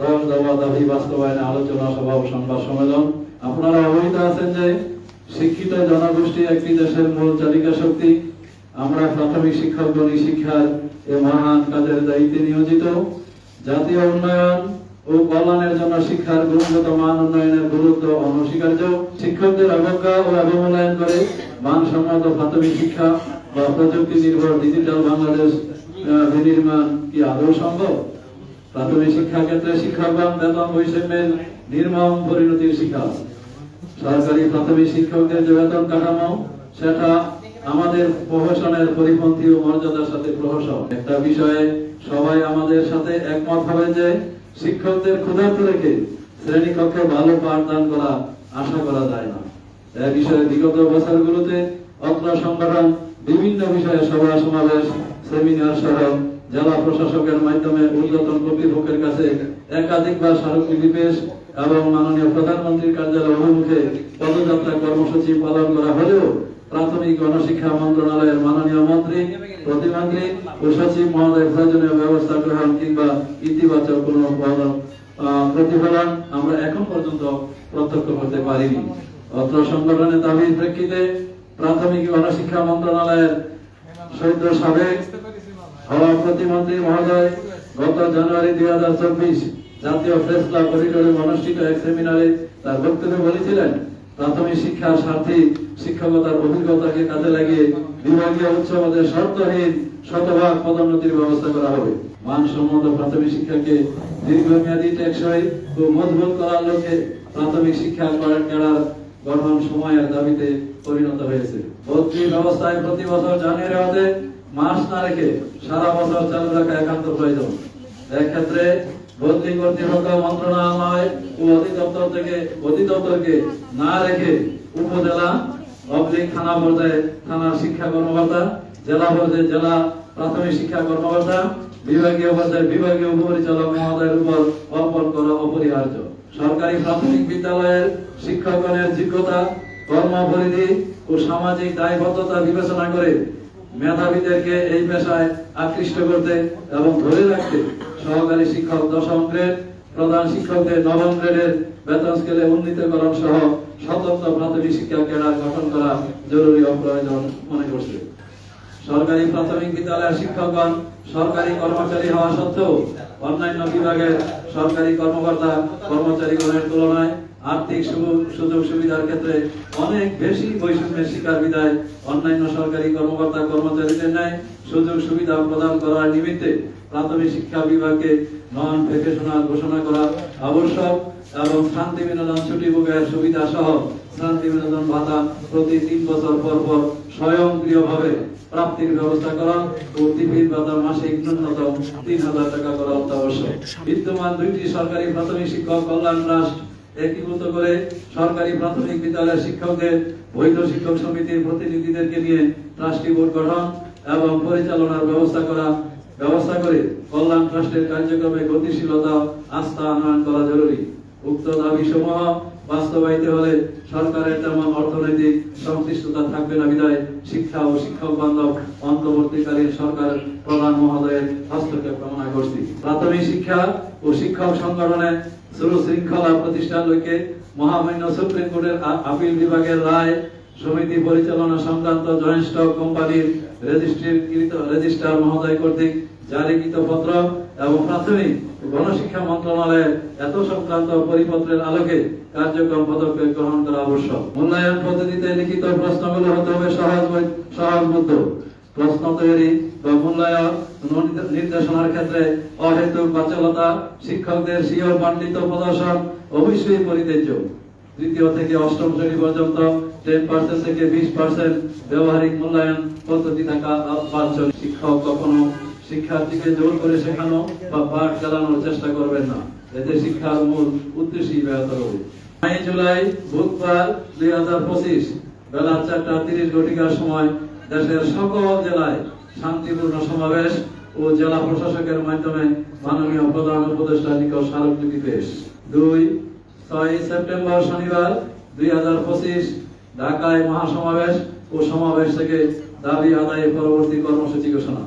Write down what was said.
দশ দফা দাবি বাস্তবায়নে আলোচনা, সভা ও সংবাদ সম্মেলন। আপনারা অবহিত আছেন যে শিক্ষিত জনগোষ্ঠী একটি দেশের মূল চালিকা শক্তি। আমরা প্রাথমিক শিক্ষকগণী শিক্ষার এ মহান কাজের দায়িত্বে নিয়োজিত। জাতীয় উন্নয়ন ও কল্যাণের জন্য শিক্ষার গুণগত মান উন্নয়নের গুরুত্ব অনস্বীকার্য। শিক্ষকদের অবজ্ঞা ও অবমূল্যায়ন করে মানসম্মত প্রাথমিক শিক্ষা বা প্রযুক্তি নির্ভর ডিজিটাল বাংলাদেশ বিনির্মাণ কি আদৌ সম্ভব? প্রাথমিক শিক্ষা ক্ষেত্রে শিক্ষকগণ বেতন বৈষম্যের নির্মম পরিণতির শিকার। সরকারি প্রাথমিক শিক্ষকদের যে বেতন কাঠামো, সেটা আমাদের প্রহসনের পরিপন্থী ও মর্যাদার সাথে প্রহসন। একটা বিষয়ে সবাই আমাদের সাথে একমত হবে যে শিক্ষকদের ক্ষুধার্ত রেখে শ্রেণীকক্ষে ভালো পাঠদান করা আশা করা যায় না। এ বিষয়ে বিগত বছরগুলোতে অত্র সংগঠন বিভিন্ন বিষয়ে সভা সমাবেশ সেমিনার সহ জেলা প্রশাসকের মাধ্যমে ঊর্ধ্বতন কর্তৃপক্ষের কাছে একাধিকবার স্মারকলিপি পেশ এবং মাননীয় প্রধানমন্ত্রীর কার্যালয় অভিমুখে পদযাত্রা কর্মসূচি পালন করা হলেও প্রাথমিক গণশিক্ষা মন্ত্রণালয়ের মাননীয় মন্ত্রী প্রতিমন্ত্রী ও সচিব মহোদয় প্রয়োজনীয় ব্যবস্থা গ্রহণ কিংবা ইতিবাচক কোনো প্রতিফলন আমরা এখন পর্যন্ত প্রত্যক্ষ করতে পারিনি। অত্র সংগঠনের দাবির প্রেক্ষিতে প্রাথমিক গণশিক্ষা মন্ত্রণালয়ের সদ্য সাবেক হওয়া প্রতিমন্ত্রী মহোদয়, গত জানুয়ারি দুই চব্বিশ জাতীয় প্রেস ক্লাব করিডোরে অনুষ্ঠিত এক সেমিনারে তার বক্তব্যে বলেছিলেন, প্রাথমিক শিক্ষার স্বার্থে শিক্ষকতার অভিজ্ঞতাকে কাজে লাগিয়ে বিভাগীয় উচ্চ পদে শর্তহীন শতভাগ পদোন্নতির ব্যবস্থা করা হবে। মানসম্মত প্রাথমিক শিক্ষাকে দীর্ঘমেয়াদী টেকসই ও মজবুত করার লক্ষ্যে প্রাথমিক শিক্ষা করার কেড়ার গঠন সময়ের দাবিতে পরিণত হয়েছে। ভর্তি ব্যবস্থায় প্রতি বছর জানুয়ারি হতে মাস না রেখে সারা বছর চালু রাখা একান্ত প্রয়োজন। এক্ষেত্রে বদলি কর্তৃপক্ষ মন্ত্রণালয় ও অধিদপ্তর থেকে অধিদপ্তরকে না রেখে উপজেলা অবলিক থানা পর্যায়ে থানার শিক্ষা কর্মকর্তা, জেলা পর্যায়ে জেলা প্রাথমিক শিক্ষা কর্মকর্তা, বিভাগীয় পর্যায়ে বিভাগীয় উপপরিচালক মহোদয়ের উপর অর্পণ করা অপরিহার্য। সরকারি প্রাথমিক বিদ্যালয়ের শিক্ষকগণের যোগ্যতা, কর্মপরিধি ও সামাজিক দায়বদ্ধতা বিবেচনা করে মেধাবীদেরকে এই পেশায় আকৃষ্ট করতে এবং ধরে রাখতে সহকারী শিক্ষক দশম গ্রেড, প্রধান শিক্ষকদের নবম গ্রেডের বেতন স্কেলে উন্নীতকরণ সহ স্বতন্ত্র প্রাথমিক শিক্ষা ক্যাডার গঠন করা জরুরি অপ্রয়োজন মনে করছে। সরকারি প্রাথমিক বিদ্যালয়ের শিক্ষকগণ সরকারি কর্মচারী হওয়া সত্ত্বেও অন্যান্য বিভাগের সরকারি কর্মকর্তা কর্মচারীগণের তুলনায় আর্থিক সুযোগ সুবিধার ক্ষেত্রে অনেক বেশি বৈষম্যের শিকার বিদায় অন্যান্য সরকারি কর্মকর্তা কর্মচারীদের ন্যায় সুযোগ সুবিধা প্রদান করার নিমিত্তে প্রাথমিক শিক্ষা বিভাগকে নন প্রফেশনাল ঘোষণা করা আবশ্যক এবং শান্তি বিনোদন ছুটি ভোগের সুবিধা সহ শান্তি বিনোদন ভাতা প্রতি তিন বছর পর পর স্বয়ংক্রিয়ভাবে প্রাপ্তির ব্যবস্থা করা ও টিফিন ভাতা মাসিক ন্যূনতম তিন হাজার টাকা করা অত্যাবশ্যক। বিদ্যমান দুইটি সরকারি প্রাথমিক শিক্ষক কল্যাণ ট্রাস্ট একীভূত করে সরকারি প্রাথমিক বিদ্যালয়ের শিক্ষকদের, বৈধ শিক্ষক সমিতির প্রতিনিধিদেরকে নিয়ে ট্রাস্টি বোর্ড গঠন এবং পরিচালনার ব্যবস্থা করা, ব্যবস্থা করে কল্যাণ ট্রাস্টের কার্যক্রমে গতিশীলতা আস্থা আনয়ন করা জরুরি। উক্ত দাবি সমূহ বাস্তবায়িত হলে সরকারের তেমন অর্থনৈতিক সংশ্লিষ্টতা থাকবে না। বিদায়, শিক্ষা ও শিক্ষক বান্ধব অন্তর্বর্তীকালীন সরকার প্রধান মহোদয়ের হস্তক্ষেপ কামনা করছি। প্রাথমিক শিক্ষা ও শিক্ষক সংগঠনে সুশৃঙ্খলা প্রতিষ্ঠার লক্ষ্যে মহামান্য সুপ্রিম কোর্টের আপিল বিভাগের রায় সমিতি পরিচালনা সংক্রান্ত জয়েন্ট স্টক কোম্পানির রেজিস্ট্রিকৃত রেজিস্ট্রার মহোদয় কর্তৃক জারিকৃত পত্র এবং প্রাথমিক গণশিক্ষা মন্ত্রণালয়ের এত সংক্রান্ত পরিপত্রের আলোকে কার্যক্রম পদক্ষেপ গ্রহণ করা আবশ্যক। মূল্যায়ন পদ্ধতিতে লিখিত প্রশ্নগুলো হতে হবে সহজ সহজবোধ্য প্রশ্ন তৈরি বা মূল্যায়ন নির্দেশনার ক্ষেত্রে অহেতুক বাচলতা শিক্ষকদের সিও পাণ্ডিত্য প্রদর্শন, অবশ্যই পরিত্যাজ্য তৃতীয় থেকে অষ্টম শ্রেণি পর্যন্ত টেন পার্সেন্ট থেকে বিশ পার্সেন্ট ব্যবহারিক মূল্যায়ন পদ্ধতি থাকা বাঞ্ছনীয়। শিক্ষক কখনো শিক্ষার্থীকে জোর করে শেখানো বা পাঠ চালানোর চেষ্টা করবেন না। এতে শিক্ষার মূল উদ্দেশ্যই ব্যাহত হবে। নয় জুলাই, বুধবার দুই হাজার পঁচিশ বেলা চারটা তিরিশ ঘটিকার সময় দেশের সকল জেলায় শান্তিপূর্ণ সমাবেশ ও জেলা প্রশাসকের মাধ্যমে মাননীয় প্রধান উপদেষ্টা নিকট স্মারকলিপি পেশ। দুই ছয় সেপ্টেম্বর শনিবার দুই হাজার পঁচিশ ঢাকায় মহাসমাবেশ ও সমাবেশ থেকে দাবি আদায়ে পরবর্তী কর্মসূচি ঘোষণা।